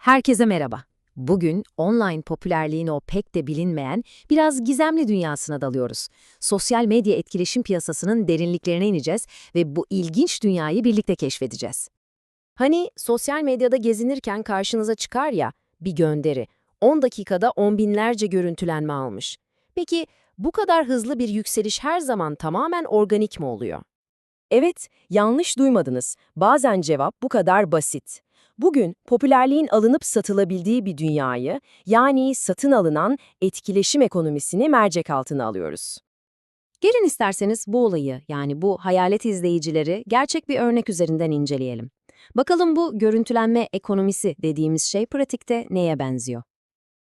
Herkese merhaba. Bugün online popülerliğin o pek de bilinmeyen, biraz gizemli dünyasına dalıyoruz. Sosyal medya etkileşim piyasasının derinliklerine ineceğiz ve bu ilginç dünyayı birlikte keşfedeceğiz. Hani sosyal medyada gezinirken karşınıza çıkar ya bir gönderi, 10 dakikada on binlerce görüntülenme almış. Peki bu kadar hızlı bir yükseliş her zaman tamamen organik mi oluyor? Evet, yanlış duymadınız. Bazen cevap bu kadar basit. Bugün popülerliğin alınıp satılabildiği bir dünyayı, yani satın alınan etkileşim ekonomisini mercek altına alıyoruz. Gelin isterseniz bu olayı, yani bu hayalet izleyicileri gerçek bir örnek üzerinden inceleyelim. Bakalım bu görüntülenme ekonomisi dediğimiz şey pratikte neye benziyor?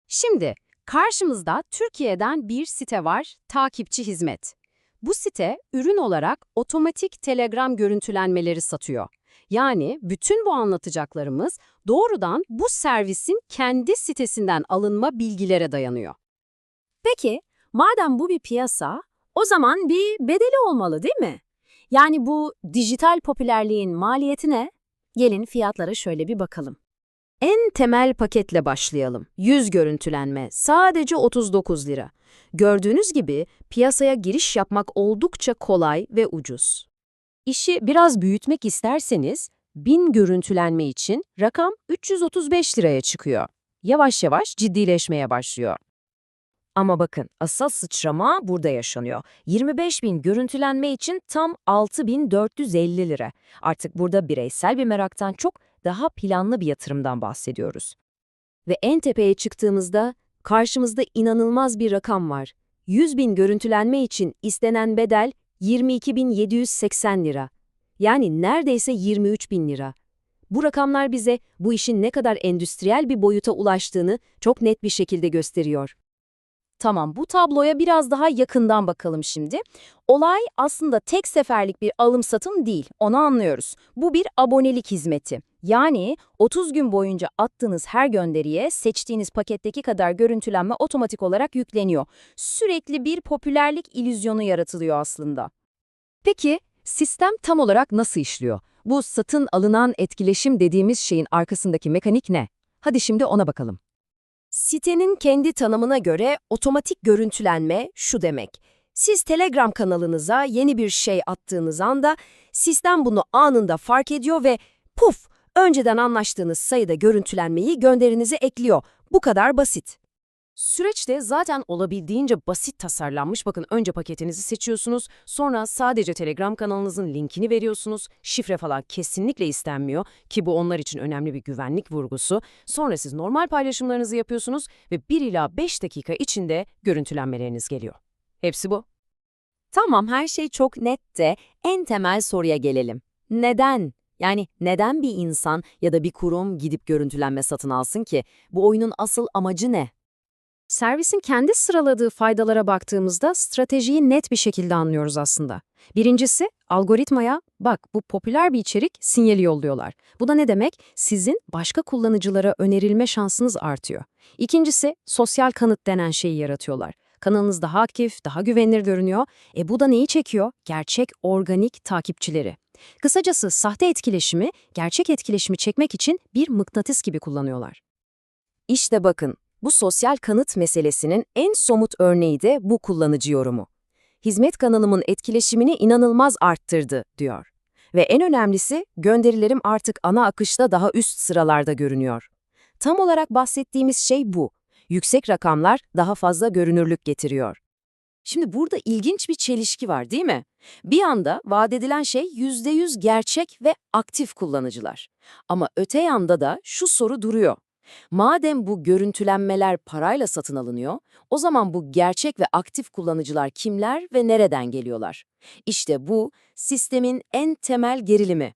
Şimdi karşımızda Türkiye'den bir site var, Takipçi Hizmet. Bu site ürün olarak otomatik telegram görüntülenmeleri satıyor. Yani bütün bu anlatacaklarımız doğrudan bu servisin kendi sitesinden alınma bilgilere dayanıyor. Peki, madem bu bir piyasa, o zaman bir bedeli olmalı değil mi? Yani bu dijital popülerliğin maliyeti ne? Gelin fiyatlara şöyle bir bakalım. En temel paketle başlayalım. 100 görüntülenme, sadece 39 lira. Gördüğünüz gibi piyasaya giriş yapmak oldukça kolay ve ucuz. İşi biraz büyütmek isterseniz 1000 görüntülenme için rakam 335 liraya çıkıyor. Yavaş yavaş ciddileşmeye başlıyor. Ama bakın asıl sıçrama burada yaşanıyor. 25 bin görüntülenme için tam 6450 lira. Artık burada bireysel bir meraktan çok daha planlı bir yatırımdan bahsediyoruz. Ve en tepeye çıktığımızda karşımızda inanılmaz bir rakam var. 100 bin görüntülenme için istenen bedel 22.780 lira. Yani neredeyse 23 bin lira. Bu rakamlar bize bu işin ne kadar endüstriyel bir boyuta ulaştığını çok net bir şekilde gösteriyor. Tamam, bu tabloya biraz daha yakından bakalım şimdi. Olay aslında tek seferlik bir alım-satım değil, onu anlıyoruz. Bu bir abonelik hizmeti. Yani 30 gün boyunca attığınız her gönderiye seçtiğiniz paketteki kadar görüntülenme otomatik olarak yükleniyor. Sürekli bir popülerlik ilüzyonu yaratılıyor aslında. Peki, sistem tam olarak nasıl işliyor? Bu satın alınan etkileşim dediğimiz şeyin arkasındaki mekanik ne? Hadi şimdi ona bakalım. Sitenin kendi tanımına göre otomatik görüntülenme şu demek. Siz Telegram kanalınıza yeni bir şey attığınız anda sistem bunu anında fark ediyor ve puf önceden anlaştığınız sayıda görüntülenmeyi gönderinize ekliyor. Bu kadar basit. Süreç de zaten olabildiğince basit tasarlanmış. Bakın önce paketinizi seçiyorsunuz, sonra sadece Telegram kanalınızın linkini veriyorsunuz. Şifre falan kesinlikle istenmiyor ki bu onlar için önemli bir güvenlik vurgusu. Sonra siz normal paylaşımlarınızı yapıyorsunuz ve 1 ila 5 dakika içinde görüntülenmeleriniz geliyor. Hepsi bu. Tamam her şey çok net de en temel soruya gelelim. Neden? Yani neden bir insan ya da bir kurum gidip görüntülenme satın alsın ki? Bu oyunun asıl amacı ne? Servisin kendi sıraladığı faydalara baktığımızda stratejiyi net bir şekilde anlıyoruz aslında. Birincisi, algoritmaya, bak bu popüler bir içerik sinyali yolluyorlar. Bu da ne demek? Sizin başka kullanıcılara önerilme şansınız artıyor. İkincisi, sosyal kanıt denen şeyi yaratıyorlar. Kanalınız daha aktif, daha güvenilir görünüyor. E bu da neyi çekiyor? Gerçek, organik takipçileri. Kısacası sahte etkileşimi, gerçek etkileşimi çekmek için bir mıknatıs gibi kullanıyorlar. İşte bakın, bu sosyal kanıt meselesinin en somut örneği de bu kullanıcı yorumu. Hizmet kanalımın etkileşimini inanılmaz arttırdı, diyor. Ve en önemlisi, gönderilerim artık ana akışta daha üst sıralarda görünüyor. Tam olarak bahsettiğimiz şey bu. Yüksek rakamlar daha fazla görünürlük getiriyor. Şimdi burada ilginç bir çelişki var değil mi? Bir anda vaat edilen şey %100 gerçek ve aktif kullanıcılar. Ama öte yanda da şu soru duruyor. Madem bu görüntülenmeler parayla satın alınıyor, o zaman bu gerçek ve aktif kullanıcılar kimler ve nereden geliyorlar? İşte bu sistemin en temel gerilimi.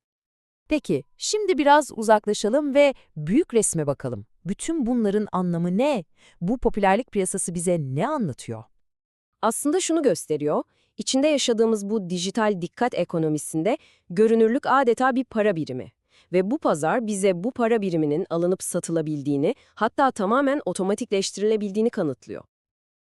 Peki, şimdi biraz uzaklaşalım ve büyük resme bakalım. Bütün bunların anlamı ne? Bu popülerlik piyasası bize ne anlatıyor? Aslında şunu gösteriyor, içinde yaşadığımız bu dijital dikkat ekonomisinde görünürlük adeta bir para birimi. Ve bu pazar bize bu para biriminin alınıp satılabildiğini, hatta tamamen otomatikleştirilebildiğini kanıtlıyor.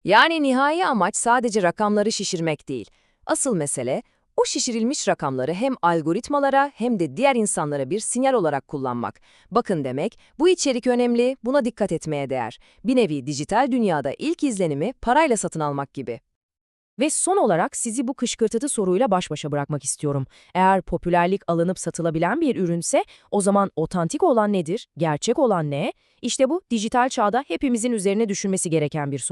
Yani nihai amaç sadece rakamları şişirmek değil. Asıl mesele O şişirilmiş rakamları hem algoritmalara hem de diğer insanlara bir sinyal olarak kullanmak. Bakın demek, bu içerik önemli, buna dikkat etmeye değer. Bir nevi dijital dünyada ilk izlenimi parayla satın almak gibi. Ve son olarak sizi bu kışkırtıcı soruyla baş başa bırakmak istiyorum. Eğer popülerlik alınıp satılabilen bir ürünse, o zaman otantik olan nedir, gerçek olan ne? İşte bu dijital çağda hepimizin üzerine düşünmesi gereken bir soru.